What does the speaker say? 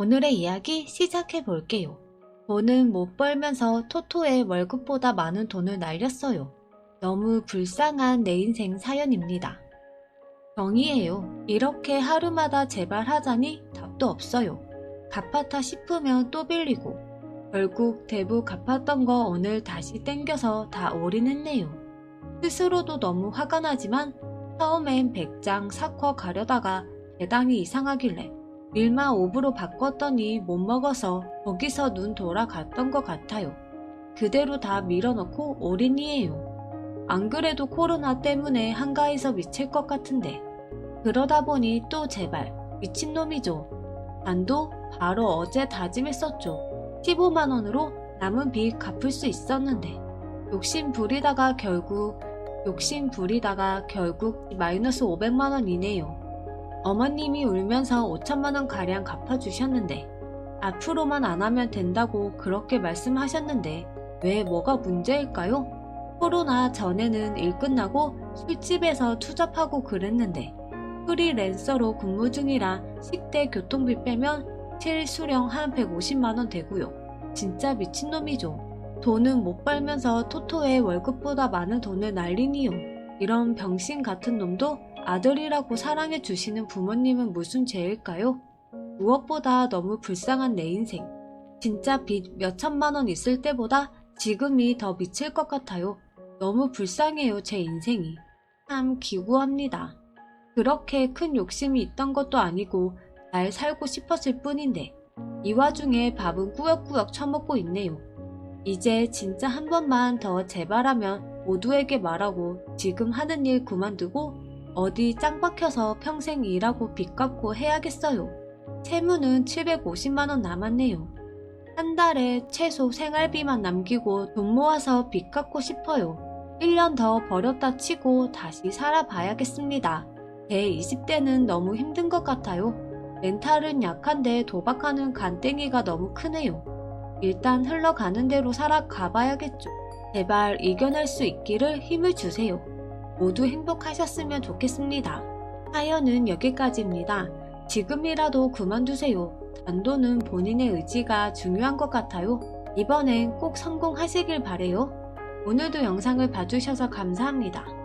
오늘의 이야기 시작해 볼게요. 돈은 못 벌면서 토토의 월급보다 많은 돈을 날렸어요. 너무 불쌍한 내 인생 사연입니다. 병이에요. 이렇게 하루마다 제발 하자니 답도 없어요. 갚았다 싶으면 또 빌리고 결국 대부 갚았던 거 오늘 다시 땡겨서 다 올인했네요. 스스로도 너무 화가 나지만 처음엔 100장 사커 가려다가 배당이 이상하길래 일마 5부로 바꿨더니 못 먹어서 거기서 눈 돌아갔던 것 같아요. 그대로 다 밀어넣고 올인이에요. 안 그래도 코로나 때문에 한가해서 미칠 것 같은데 그러다 보니 또 제발 미친놈이죠. 난도 바로 어제 다짐했었죠. 15만원으로 남은 빚 갚을 수 있었는데 욕심 부리다가 결국 욕심 부리다가 결국 마이너스 500만원이네요. 어머님이 울면서 5천만원 가량 갚아주셨는데 앞으로만 안 하면 된다고 그렇게 말씀하셨는데 왜 뭐가 문제일까요? 코로나 전에는 일 끝나고 술집에서 투잡하고 그랬는데 프리랜서로 근무 중이라 식대 교통비 빼면 실수령 한 150만원 되고요. 진짜 미친놈이죠. 돈은 못 벌면서 토토의 월급보다 많은 돈을 날리니요. 이런 병신 같은 놈도 아들이라고 사랑해 주시는 부모님은 무슨 죄일까요? 무엇보다 너무 불쌍한 내 인생. 진짜 빚 몇천만 원 있을 때보다 지금이 더 미칠 것 같아요. 너무 불쌍해요, 제 인생이. 참 기구합니다. 그렇게 큰 욕심이 있던 것도 아니고 잘 살고 싶었을 뿐인데 이 와중에 밥은 꾸역꾸역 처먹고 있네요. 이제 진짜 한 번만 더 제발하면 모두에게 말하고 지금 하는 일 그만두고 어디 짱 박혀서 평생 일하고 빚 갚고 해야겠어요. 채무는 750만원 남았네요. 한 달에 최소 생활비만 남기고 돈 모아서 빚 갚고 싶어요. 1년 더 버렸다 치고 다시 살아봐야겠습니다. 제 20대는 너무 힘든 것 같아요. 멘탈은 약한데 도박하는 간땡이가 너무 크네요. 일단 흘러가는 대로 살아가 봐야겠죠. 제발 이겨낼 수 있기를 힘을 주세요. 모두 행복하셨으면 좋겠습니다. 사연은 여기까지입니다. 지금이라도 그만두세요. 단도는 본인의 의지가 중요한 것 같아요. 이번엔 꼭 성공하시길 바래요. 오늘도 영상을 봐주셔서 감사합니다.